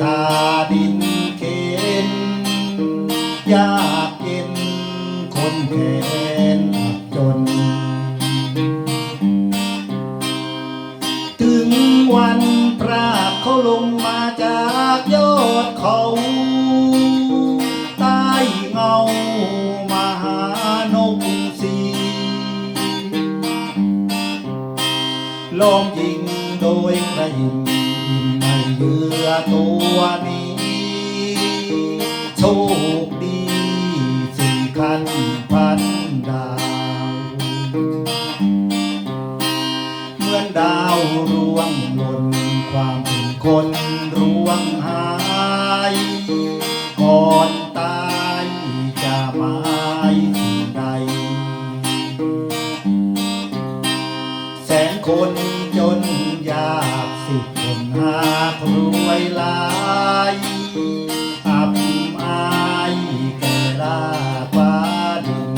ทาดินเข็นยากเย็นคนแขนจน ถึงวันพระเขาลงมาจากยอดเขาใต้เงามหานกสีลองยิงโดยกระยิงในเรือ ตัวนี้ โชคดีสี่คันพันดาว เหมือนดาวร่วงหล่นความเป็นคนร่วงหา คนหากรวยหลายอับอายแก่ลาฟ้าดิน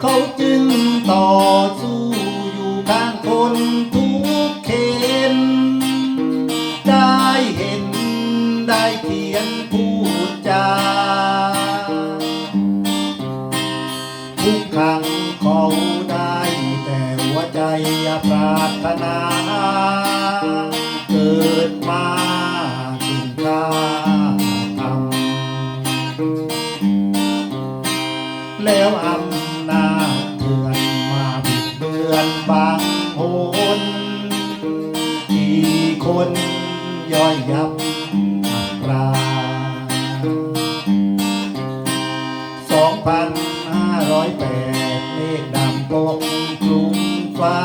เขาจึงต่อสู้อยู่ข้างคนทุกเข็นได้เห็นได้เขียนพู นาเกิดมาถึงข้าทำแล้วอำนาจเถื่อนมาบิดเบือนบางโหนที่คนย่อยยับอับราสองพันห้าร้อยแปดเลขดำปกกลุ่ม ฟ้า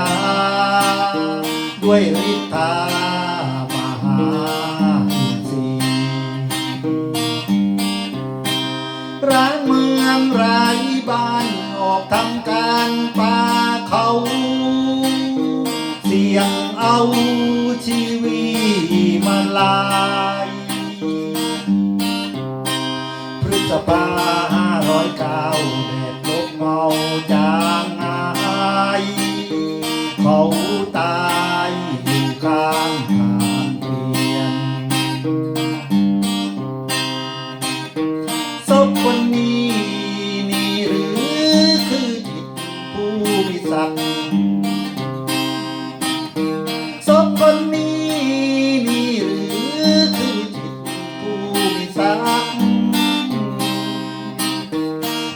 ด้วยฤทธามหาอินทรีร้างเมืองไรบ้านออกทำการป่าเขา เสี่ยงเอาชีวิตมาลายพฤษภาห้า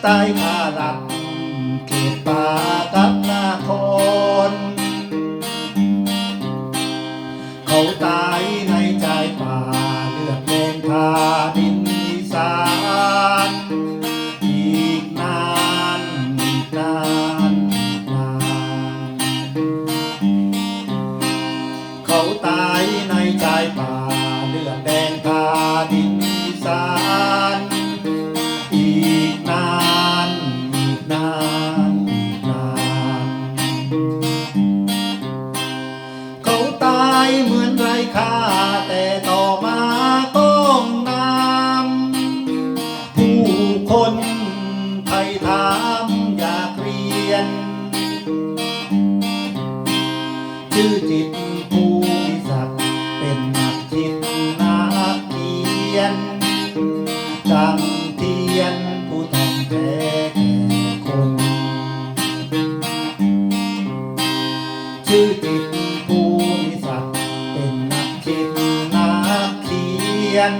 ใต้ขาหลักเขตป่ากับนาคร เขาตายในใจป่าเลือดแดงทาดินอีสานอีกนานอีกนานอีกนานเขาตายในใจป่าเลือดแดงทาดินอีสาน ชื่อจิตภูมิศักดิ์เป็นนักคิดนักเขียนดังเทียนผู้ทำแท้แก่คน ชื่อจิตภูมิศักดิ์เป็นนักคิดนักเขียน